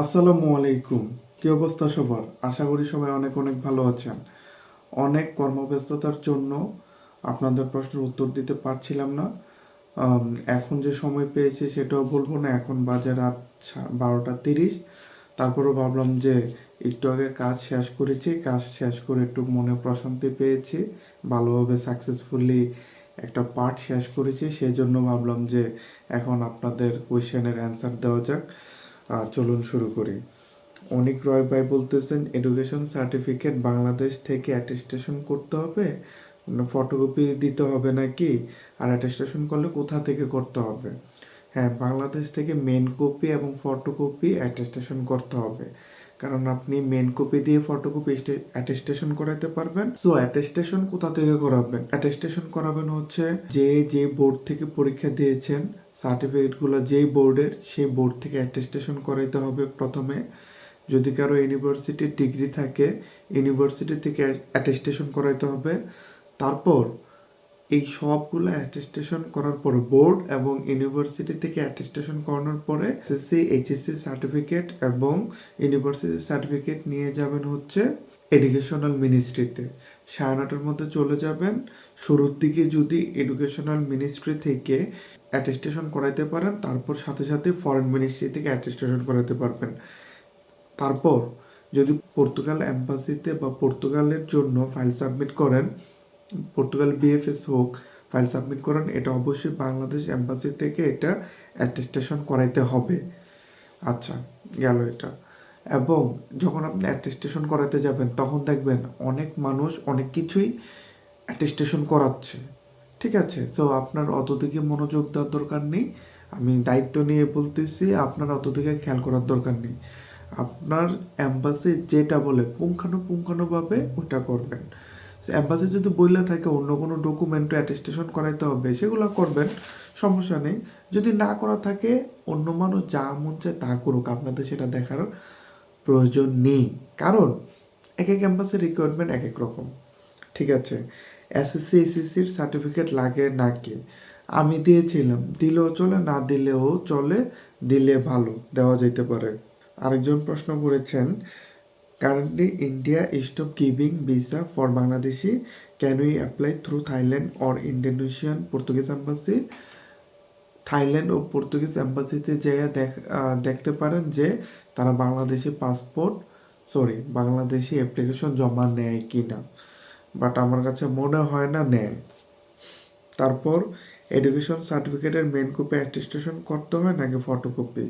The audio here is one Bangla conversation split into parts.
আসসালামু আলাইকুম। কি অবস্থা সবার? আশা করি সবাই অনেক অনেক ভালো আছেন। অনেক কর্মব্যস্ততার জন্য আপনাদের প্রশ্নের উত্তর দিতে পারছিলাম না। এখন যে সময় পেয়েছি সেটাও বলব না। এখন বাজে রাত বারোটা তিরিশ। তারপরেও ভাবলাম যে একটু আগে কাজ শেষ করেছি। কাজ শেষ করে একটু মনে প্রশান্তি পেয়েছি। ভালোভাবে সাকসেসফুলি একটা পার্ট শেষ করেছি। সেই জন্য ভাবলাম যে এখন আপনাদের কোয়েশ্চেনের অ্যান্সার দেওয়া যাক। চলুন শুরু করি। অনেক রয় ভাই বলতেছেন এডুকেশন সার্টিফিকেট বাংলাদেশ থেকে অ্যাটেস্টেশন করতে হবে? ফটোকপি দিতে হবে নাকি? আর অ্যাটেস্টেশন করলে কোথা থেকে করতে হবে? হ্যাঁ বাংলাদেশ থেকে মেন কপি এবং ফটোকপি অ্যাটেস্টেশন করতে হবে। কারণ আপনি মেন কপি দিয়ে ফটোকপি অ্যাটেস্টেশন করাতে পারবেন। সো অ্যাটেস্টেশন কোথা থেকে করাবেন? অ্যাটেস্টেশন করাবেন হচ্ছে যে যে বোর্ড থেকে পরীক্ষা দিয়েছেন সার্টিফিকেটগুলো যেই বোর্ডের সেই বোর্ড থেকে অ্যাটেস্টেশন করাইতে হবে প্রথমে। যদি কারও ইউনিভার্সিটির ডিগ্রি থাকে ইউনিভার্সিটি থেকে অ্যাটেস্টেশন করাইতে হবে। তারপর এই সবগুলো অ্যাটেস্টেশন করার পরে বোর্ড এবং ইউনিভার্সিটি থেকে অ্যাটেস্টেশন করানোর পরে এসএসসি এইচএসসি সার্টিফিকেট এবং ইউনিভার্সিটি সার্টিফিকেট নিয়ে যাবেন হচ্ছে এডুকেশনাল মিনিস্ট্রিতে সাড়ে সায়নাটার মধ্যে চলে যাবেন। শুরুর দিকে যদি এডুকেশনাল মিনিস্ট্রি থেকে অ্যাটেস্টেশন করাইতে পারেন, তারপর সাথে সাথে ফরেন মিনিস্ট্রি থেকে অ্যাটেস্টেশন করাতে পারবেন। তারপর যদি পর্তুগাল এম্বাসিতে বা পর্তুগালের জন্য ফাইল সাবমিট করেন পর্তুগাল বিএফএস হোক ফাইল সাবমিট করেন, এটা অবশ্যই বাংলাদেশ এম্বাসি থেকে এটা অ্যাটেস্টেশন করাইতে হবে। আচ্ছা গেল এটা। এবং যখন আপনি অ্যাটেস্টেশন করাতে যাবেন, তখন দেখবেন অনেক মানুষ অনেক কিছুই অ্যাটেস্টেশন করাচ্ছে। ঠিক আছে? তো আপনার অত দিকে মনোযোগ দেওয়ার দরকার নেই। আমি দায়িত্ব নিয়ে বলতেছি, আপনার অত দিকে খেয়াল করার দরকার নেই। আপনার অ্যাম্বাসি যেটা বলে, পুঙ্খানুপুঙ্খানুভাবে ওটা করবেন। অ্যাম্বাসি যদি বইলা থাকে, অন্য কোনো ডকুমেন্ট অ্যাটেস্টেশন করাইতে হবে, সেগুলো করবেন, সমস্যা নেই। যদি না করা থাকে, অন্য মানুষ যা মন চায় তা করুক, আপনাদের সেটা দেখার প্রয়োজন নেই। কারণ এক এক ক্যাম্পাসের রিকোয়ারমেন্ট এক এক রকম। ঠিক আছে? এসএসসি এসএসসির সার্টিফিকেট লাগে নাকি? আমি দিয়েছিলাম। দিলেও চলে, না দিলেও চলে, দিলে ভালো, দেওয়া যেতে পারে। আরেকজন প্রশ্ন করেছেন currently India stop giving visa for Bangladeshi we apply through Thailand or Indonesian Portuguese embassy Thailand O Portuguese এম্বাসিতে যেয়ে দেখ দেখতে পারেন যে তারা Bangladeshi passport sorry Bangladeshi application জমা নেয় কি না বাট আমার কাছে মনে হয় না নেয়। তারপর এডুকেশন সার্টিফিকেটের মেন কপি অ্যাটেস্টেশন করতে হয় নাকি ফটোকপি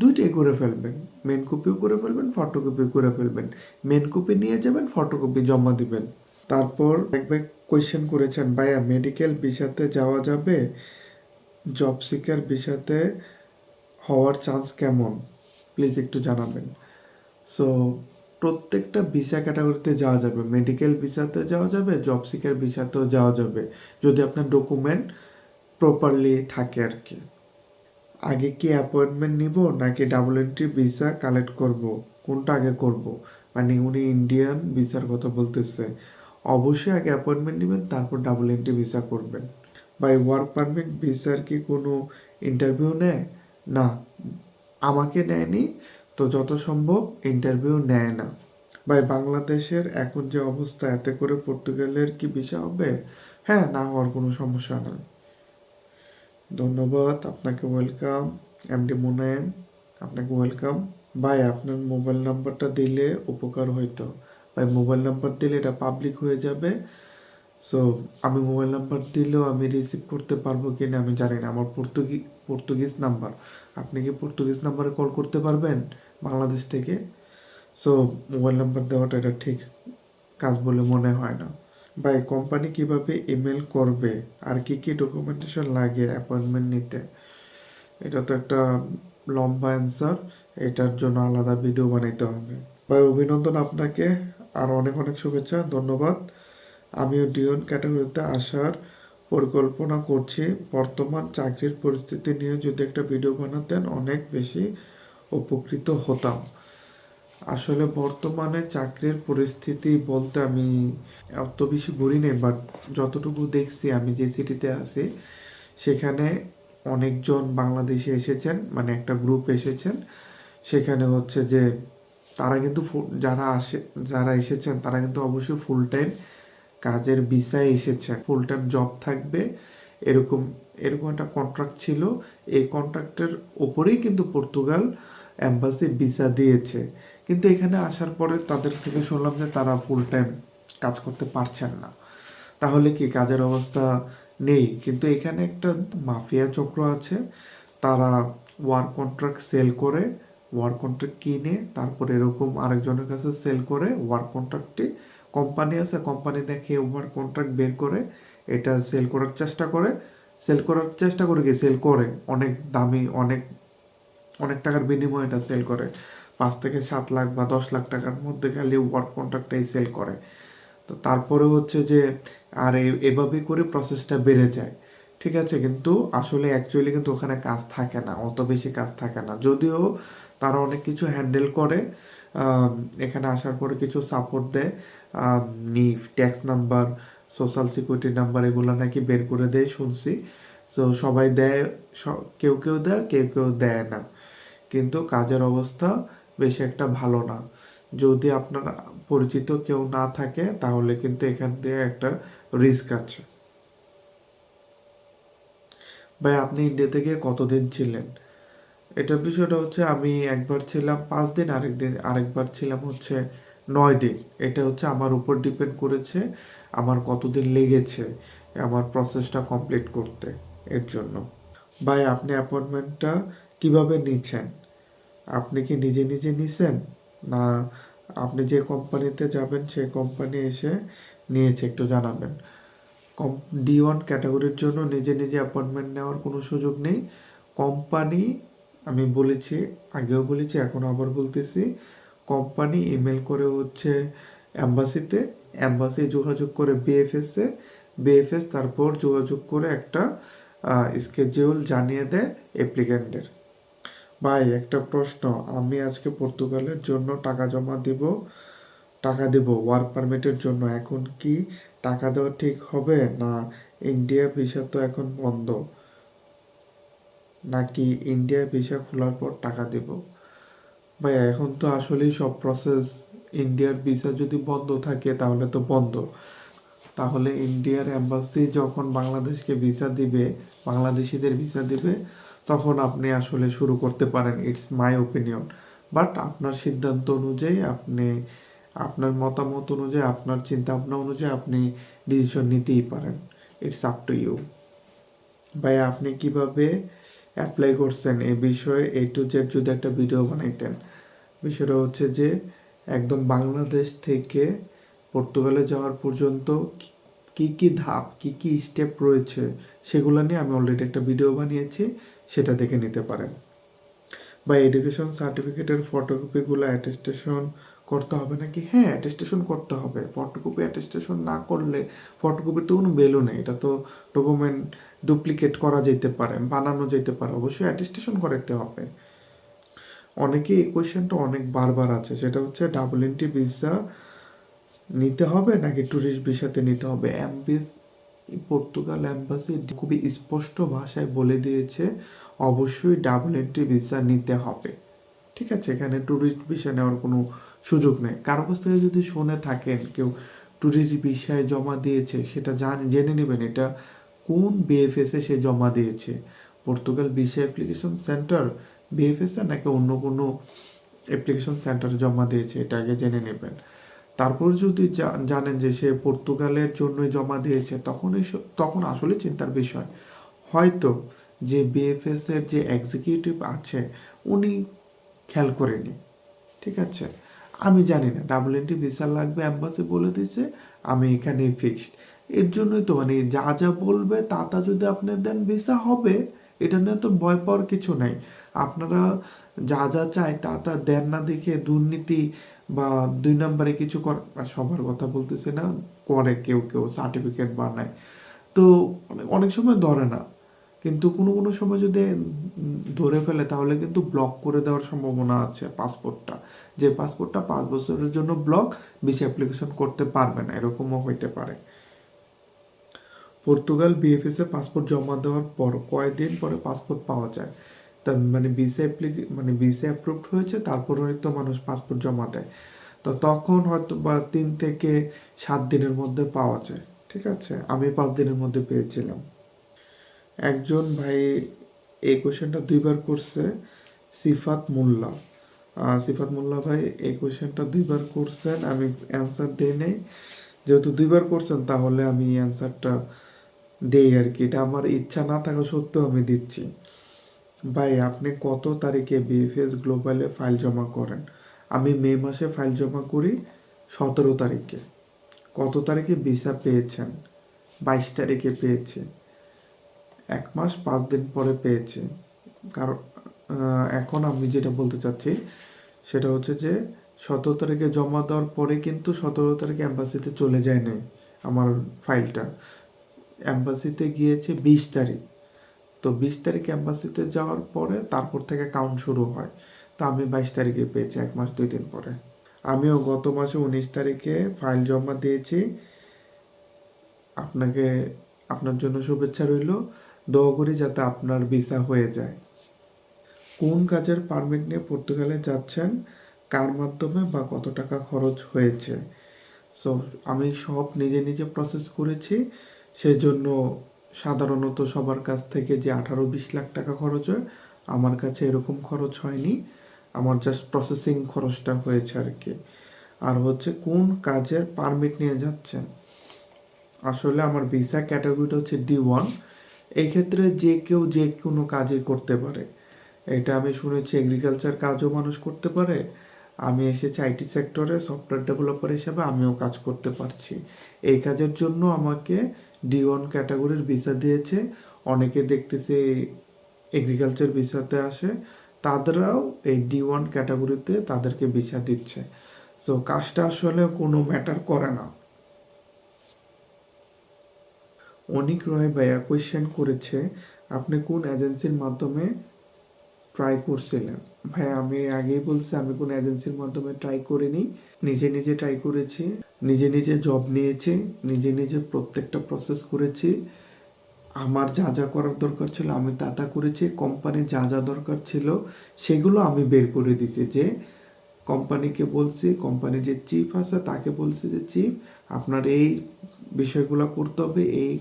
দুইটাই করে ফেলবেন। মেন কপিও করে ফেলবেন ফটোকপিও করে ফেলবেন। মেন কপি নিয়ে যাবেন ফটোকপি জমা দিবেন। তারপর এক ভাই কোয়েশ্চেন করেছেন, ভাইয়া মেডিকেল ভিসাতে যাওয়া যাবে? জব সিকার ভিসাতে হওয়ার চান্স কেমন? প্লিজ একটু জানাবেন। সো প্রত্যেকটা ভিসা ক্যাটাগরিতে যাওয়া যাবে। মেডিকেল ভিসাতে যাওয়া যাবে জব সিকার ভিসাতেও যাওয়া যাবে। যদি আপনার ডকুমেন্ট প্রপারলি থাকে আর কি। আগে কি অ্যাপয়েন্টমেন্ট নিব নাকি ডাবল এন্ট্রি ভিসা কালেক্ট করব? কোনটা আগে করব? মানে উনি ইন্ডিয়ান ভিসার কথা বলতেছে। অবশ্যই আগে অ্যাপয়েন্টমেন্ট নেবেন, তারপর ডাবল এন্ট্রি ভিসা করবেন। বাই ওয়ার্ক পারমিট ভিসার কি কোনো ইন্টারভিউ নেয়? না, আমাকে নেয়নি, তো যত সম্ভব ইন্টারভিউ নেয় না। ভাই বাংলাদেশের এখন যে অবস্থা, এতে করে পর্তুগালের কি ভিসা হবে? হ্যাঁ না হওয়ার কোনো সমস্যা না ধন্যবাদ, আপনাকে ওয়েলকাম এমডি মুনায়েম আপনাকে ওয়েলকাম ভাই, আপনার মোবাইল নাম্বারটা দিলে উপকার হইতো। ভাই মোবাইল নাম্বার দিলে এটা পাবলিক হয়ে যাবে। সো আমি মোবাইল নাম্বার দিলেও আমি রিসিভ করতে পারব কি না আমি জানি না। আমার পর্তুগি, পর্তুগিজ নাম্বার আপনি কি পর্তুগিজ নাম্বারে কল করতে পারবেন বাংলাদেশ থেকে? সো মোবাইল নাম্বার দেওয়াটা এটা ঠিক কাজ বলে মনে হয় না। ভাই কোম্পানি কীভাবে ইমেল করবে? আর কি কি ডকুমেন্টেশন লাগে অ্যাপয়েন্টমেন্ট নিতে? এটা তো একটা লম্বা অ্যান্সার এটার জন্য আলাদা ভিডিও বানাইতে হবে। ভাই, অভিনন্দন আপনাকে। আর অনেক অনেক শুভেচ্ছা। ধন্যবাদ। আমিও ডিওন ক্যাটাগরিতে আসার পরিকল্পনা করছি। বর্তমান চাকরির পরিস্থিতি নিয়ে যদি একটা ভিডিও বানাতেন অনেক বেশি উপকৃত হতাম। আসলে বর্তমানে চাকরির পরিস্থিতি বলতে আমি অত বেশি ঘুরি নেই বাট যতটুকু দেখছি আমি যে সিটিতে আছি, সেখানে অনেকজন বাংলাদেশে এসেছেন মানে একটা গ্রুপ এসেছেন। সেখানে হচ্ছে যে তারা কিন্তু যারা আসে, যারা এসেছেন, তারা কিন্তু অবশ্যই ফুল টাইম কাজের ভিসায় এসেছেন। ফুল টাইম জব থাকবে, এরকম এরকম একটা কন্ট্রাক্ট ছিল। এই কন্ট্রাক্টের ওপরেই কিন্তু পর্তুগাল অ্যাম্বাসি ভিসা দিয়েছে। কিন্তু এখানে আসার পরে তাদের থেকে শুনলাম যে তারা ফুল টাইম কাজ করতে পারছেন না। তাহলে কি কাজের অবস্থা নেই? কিন্তু এখানে একটা মাফিয়া চক্র আছে, তারা ওয়ার্ক কন্ট্রাক্ট সেল করে ওয়ার্ক কন্ট্রাক্ট কিনে, তারপর এরকম আরেকজনের কাছে সেল করে ওয়ার্ক কন্ট্রাক্টটি কোম্পানি আছে কোম্পানি দেখে ওয়ার্ক কন্ট্রাক্ট বের করে, এটা সেল করার চেষ্টা করে। সেল করার চেষ্টা করে কি? সেল করে। অনেক দামি, অনেক অনেক টাকার বিনিময়ে এটা সেল করে। পাঁচ থেকে সাত লাখ বা দশ লাখ টাকার মধ্যে খালি ওয়ার্ক কন্ট্রাক্টটাই সেল করে। তো তারপরে হচ্ছে যে, আর এ- এভাবেই করে প্রসেসটা বেড়ে যায়। ঠিক আছে? কিন্তু আসলে অ্যাকচুয়ালি কিন্তু ওখানে কাজ থাকে না, অত বেশি কাজ থাকে না। যদিও তারা অনেক কিছু হ্যান্ডেল করে এখানে আসার পরে কিছু সাপোর্ট দেয়। NIF tax number social security number এগুলো নাকি বের করে দেয় শুনছি। তো সবাই দেয় কেউ কেউ দেয়, কেউ কেউ দেয় না। কিন্তু কাজের অবস্থা বেশি একটা ভালো না। যদি আপনার পরিচিত কেউ না থাকে, তাহলে কিন্তু এখান থেকে একটা রিস্ক আছে। ভাই, আপনি ইন্ডিয়া থেকে কতদিন ছিলেন? এটার বিষয়টা হচ্ছে, আমি একবার ছিলাম পাঁচ দিন, আরেক দিন, আরেকবার ছিলাম হচ্ছে নয় দিন। এটা হচ্ছে আমার উপর ডিপেন্ড করেছে, আমার কতদিন লেগেছে, আমার প্রসেসটা কমপ্লিট করতে, এর জন্য। ভাই, আপনি অ্যাপয়েন্টমেন্টটা কীভাবে নিচ্ছেন? আপনি কি নিজে নিজে নিছেন? না, আপনি যে কোম্পানিতে যাবেন সেই কোম্পানি এসে নিয়েছে, একটু জানাবেন। কম ডি ওয়ান ক্যাটাগরির জন্য নিজে নিজে অ্যাপয়েন্টমেন্ট নেওয়ার কোনো সুযোগ নেই। কোম্পানি, আমি বলেছি, আগেও বলেছি এখন আবার বলতেছি, কোম্পানি ইমেল করে হচ্ছে অ্যাম্বাসিতে অ্যাম্বাসি যোগাযোগ করে বিএফএসে বিএফএস তারপর যোগাযোগ করে একটা স্কেডিউল জানিয়ে দেয় অ্যাপ্লিক্যান্টদের ভাই, একটা প্রশ্ন। আমি আজকে পর্তুগালের জন্য টাকা জমা দিব, টাকা দেব ওয়ার্ক পারমিটের জন্য। এখন কি টাকা দেওয়া ঠিক হবে না ইন্ডিয়া ভিসা তো এখন বন্ধ? নাকি ইন্ডিয়া ভিসা খোলার পর টাকা দেব? ভাই এখন তো আসলেই সব প্রসেস ইন্ডিয়ার ভিসা যদি বন্ধ থাকে তাহলে তো বন্ধ। তাহলে ইন্ডিয়ার এম্বাসি যখন বাংলাদেশকে ভিসা দিবে, বাংলাদেশিদের ভিসা দিবে তখন আপনি আসলে শুরু করতে পারেন ইটস মাই ওপিনিয়ন বাট আপনার সিদ্ধান্ত অনুযায়ী আপনি, আপনার মতামত অনুযায়ী, আপনার চিন্তা ভাবনা অনুযায়ী আপনি ডিসিশন নিতেই পারেন। ইটস আপ টু ইউ ভাই আপনি কীভাবে অ্যাপ্লাই করছেন এই বিষয়ে এ টু জেড যদি একটা ভিডিও বানাইতেন? বিষয়টা হচ্ছে যে, একদম বাংলাদেশ থেকে পর্তুগালে যাওয়ার পর্যন্ত কি কি ধাপ, কি কি স্টেপ রয়েছে সেগুলো নিয়ে আমি অলরেডি একটা ভিডিও বানিয়েছি। সেটা দেখে নিতে পারেন। বা এডুকেশন সার্টিফিকেটের ফটোকপিগুলো অ্যাটেস্টেশন করতে হবে নাকি? হ্যাঁ অ্যাটেস্টেশন করতে হবে। ফটোকপি অ্যাটেস্টেশন না করলে ফটোকপির তো কোনো ভ্যালু নেই। এটা তো ডকুমেন্ট ডুপ্লিকেট করা যেতে পারে, বানানো যেতে পারে। অবশ্যই অ্যাটেস্টেশন করাতে হবে। অনেকে এই কোয়েশ্চেনটা অনেক বারবার আছে। সেটা হচ্ছে ডাবল এন্ট্রি ভিসা নিতে হবে নাকি ট্যুরিস্ট ভিসাতে নিতে হবে? অ্যাম্বিস পর্তুগাল অ্যাম্বাসি খুবই স্পষ্ট ভাষায় বলে দিয়েছে, অবশ্যই ডাবল এন্ট্রি ভিসা নিতে হবে। ঠিক আছে, এখানে ট্যুরিস্ট ভিসা নেওয়ার কোনো সুযোগ নেই। কারও কাছ থেকে যদি শুনে থাকেন কেউ ট্যুরিস্ট ভিসায় জমা দিয়েছে, সেটা জান, জেনে নেবেন এটা কোন বিএফএসে সে জমা দিয়েছে। Portugal visa application centre VFS নাকি অন্য কোনো অ্যাপ্লিকেশন সেন্টারে জমা দিয়েছে, এটা আগে জেনে নেবেন। তারপর যদি জানেন যে সে পর্তুগালের জন্যই জমা দিয়েছে, তখন তখন আসলে চিন্তার বিষয়। হয়তো যে বিএফএস এর যে এক্সিকিউটিভ আছে, উনি খেয়াল করেনি। ঠিক আছে? আমি জানি না। ডাবল এন্ট্রি ভিসা লাগবে অ্যাম্বাসি বলে দিয়েছে, আমি এখানে ফিক্সড এর জন্যই তো মানে যা যা বলবে, তা তা যদি আপনি দেন ভিসা হবে, এটা নিয়ে তো ভয় পাওয়ার কিছু নাই। আপনারা যা যা চায় তা তা দেন না দেখে দুর্নীতি বা দুই নম্বরে কিছু কর সবার কথা বলতেছে না, করে কেউ কেউ সার্টিফিকেট বানায়। তো অনেক- সময় ধরে না, কিন্তু কোনো কোনো সময় যদি ধরে ফেলে তাহলে কিন্তু ব্লক করে দেওয়ার সম্ভাবনা আছে পাসপোর্টটা যে পাসপোর্টটা পাঁচ বছরের জন্য ব্লক ভিসা অ্যাপ্লিকেশন করতে পারবে না, এরকমও হইতে পারে। পর্তুগাল বিএফএস এ পাসপোর্ট জমা দেওয়ার পর কয়দিন পরে পাসপোর্ট পাওয়া যায়। তা মানে ভিসা মানে ভিসা অ্যাপ্রুভড হয়েছে, তারপর হয়তো মানুষ পাসপোর্ট জমা দেয়। তো তখন হয়তো বা তিন থেকে সাত দিনের মধ্যে পাওয়া যায়, ঠিক আছে? আমি পাঁচ দিনের মধ্যে পেয়েছিলাম। একজন ভাই এই কোয়েশ্চেনটা দুইবার করছে, সিফাত মোল্লা। সিফাত মোল্লা ভাই এই কোয়েশ্চেনটা দুইবার করছেন, আমি অ্যান্সার দিই নাই। যেহেতু দুইবার করছেন, তাহলে আমি অ্যান্সারটা দেই আর কি। এটা আমার ইচ্ছা না থাকা সত্ত্বেও আমি দিচ্ছি। ভাই, আপনি কত তারিখে বিএফএস গ্লোবালে ফাইল জমা করেন? আমি মে মাসে ফাইল জমা করি সতেরো তারিখে। কত তারিখে ভিসা পেয়েছেন? বাইশ তারিখে পেয়েছি। এক মাস পাঁচ দিন পরে পেয়েছি। কারণ এখন আমি যেটা বলতে চাচ্ছি, সেটা হচ্ছে যে সতেরো তারিখে জমা দেওয়ার পরে কিন্তু সতেরো তারিখে অ্যাম্বাসিতে চলে যায় নাই আমার ফাইলটা অ্যাম্বাসিতে গিয়েছে বিশ তারিখ। তো বিশ তারিখ অ্যাম্বাসিতে যাওয়ার পরে তারপর থেকে কাউন্ট শুরু হয়। তো আমি বাইশ তারিখে পেয়েছি, এক মাস দুই দিন পরে। আমিও গত মাসে উনিশ তারিখে ফাইল জমা দিয়েছি। আপনাকে, আপনার জন্য শুভেচ্ছা রইল। দোয়া করি যাতে আপনার ভিসা হয়ে যায়। কোন কাজের পারমিট নিয়ে পর্তুগালে যাচ্ছেন, কার মাধ্যমে বা কত টাকা খরচ হয়েছে? সো আমি সব নিজে নিজে প্রসেস করেছি। সেজন্য সাধারণত সবার কাছ থেকে যে আঠারো বিশ লাখ টাকা খরচ হয়, আমার কাছে এরকম খরচ হয়নি। আমার জাস্ট প্রসেসিং খরচটা হয়েছে আর কি। আর হচ্ছে কোন কাজের পারমিট নিয়ে যাচ্ছেন? আসলে আমার ভিসা ক্যাটাগরিটা হচ্ছে ডি ওয়ান এক্ষেত্রে যে কেউ যে কোনো কাজই করতে পারে। এটা আমি শুনেছি এগ্রিকালচার কাজও মানুষ করতে পারে। আমি এসেছি আইটি সেক্টরে সফটওয়্যার ডেভেলপার হিসেবে আমিও কাজ করতে পারছি। এই কাজের জন্য আমাকে ডি ওয়ান ক্যাটাগরির ভিসা দিয়েছে। অনেকে দেখতেছে এগ্রিকালচার ভিসাতে আসে। তাদেরও এই ডি ওয়ান ক্যাটাগরিতে তাদেরকে ভিসা দিচ্ছে। সো কাজটা আসলে কোনো ম্যাটার করে না। অনিক রয় ভাইয়া কোয়েশ্চেন করেছে, আপনি কোন এজেন্সির মাধ্যমে ট্রাই করছিলেন? ভাই আমি আগেই বলছি, আমি কোন এজেন্সির মাধ্যমে ট্রাই করিনি। নিজে নিজে ট্রাই করেছি। নিজে নিজে জব নিয়েছি, নিজে নিজে প্রত্যেকটা প্রসেস করেছি। আমার যা যা করার দরকার ছিল আমি তা তা করেছি কোম্পানি যা যা দরকার ছিল সেগুলো আমি বের করে দিছি যে কোম্পানিকে বলছি কোম্পানির যে চিফ আছে তাকে বলছি যে চিফ আপনার এই বিষয়গুলো করতে হবে, এই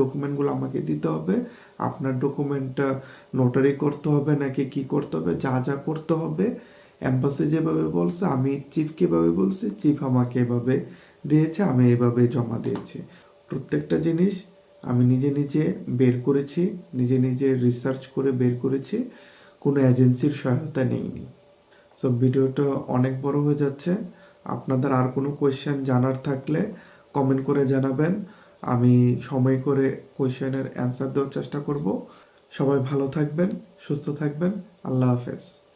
ডকুমেন্টগুলো আমাকে দিতে হবে, আপনার ডকুমেন্টটা নোটারি করতে হবে নাকি কি করতে হবে, যা যা করতে হবে অ্যাম্বাসি যেভাবে বলছে, আমি চিফকে এভাবে বলছি চিফ আমাকে এভাবে দিয়েছে, আমি এভাবে জমা দিয়েছি। প্রত্যেকটা জিনিস আমি নিজে নিজে বের করেছি, নিজে নিজে রিসার্চ করে বের করেছি, কোনো এজেন্সির সহায়তা নেইনি। সো ভিডিওটা অনেক বড় হয়ে যাচ্ছে। আপনাদের আর কোনো কোয়েশ্চেন জানার থাকলে কমেন্ট করে জানাবেন। আমি সময় করে কোয়েশ্চেনের অ্যান্সার দেওয়ার চেষ্টা করব। সবাই ভালো থাকবেন, সুস্থ থাকবেন। আল্লাহ হাফেজ।